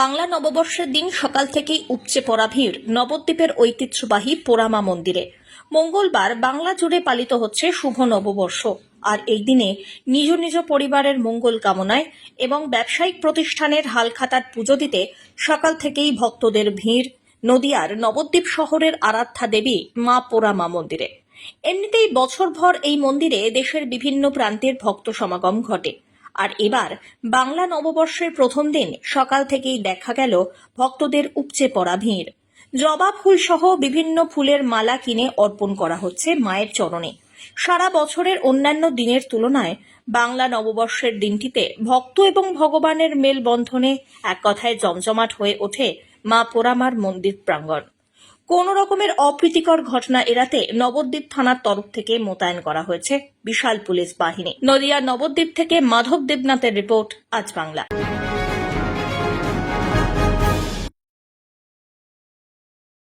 বাংলা নববর্ষের দিন সকাল থেকেই উপচে পড়া ভিড়। নবদ্বীপের ঐতিহ্যবাহী পোড়ামা মন্দিরে। মঙ্গলবার বাংলা জুড়ে পালিত হচ্ছে শুভ নববর্ষ। আর এই দিনে নিজ নিজ পরিবারের মঙ্গল কামনায় এবং ব্যবসায়িক প্রতিষ্ঠানের হালখাতার পুজো দিতে সকাল থেকেই ভক্তদের ভিড়। নদিয়ার নবদ্বীপ শহরের আরাধ্যা দেবী মা পোড়ামা মন্দিরে। এমনিতেই বছরভর এই মন্দিরে দেশের বিভিন্ন প্রান্তের ভক্ত সমাগম ঘটে। আর এবার বাংলা নববর্ষের প্রথম দিন সকাল থেকেই দেখা গেল ভক্তদের উপচে পড়া ভিড়। জবা ফুল সহ বিভিন্ন ফুলের মালা কিনে অর্পণ করা হচ্ছে মায়ের চরণে। সারা বছরের অন্যান্য দিনের তুলনায় বাংলা নববর্ষের দিনটিতে ভক্ত এবং ভগবানের মেলবন্ধনে এক কথায় জমজমাট হয়ে ওঠে মা পোড়ামার মন্দির প্রাঙ্গণ। কোন রকমের অপ্রীতিকর ঘটনা এড়াতে নবদ্বীপ থানার তরফ থেকে মোতায়েন করা হয়েছে বিশাল পুলিশ বাহিনী। নদিয়া নবদ্বীপ থেকে মাধব দেবনাথের রিপোর্ট, আজ বাংলা।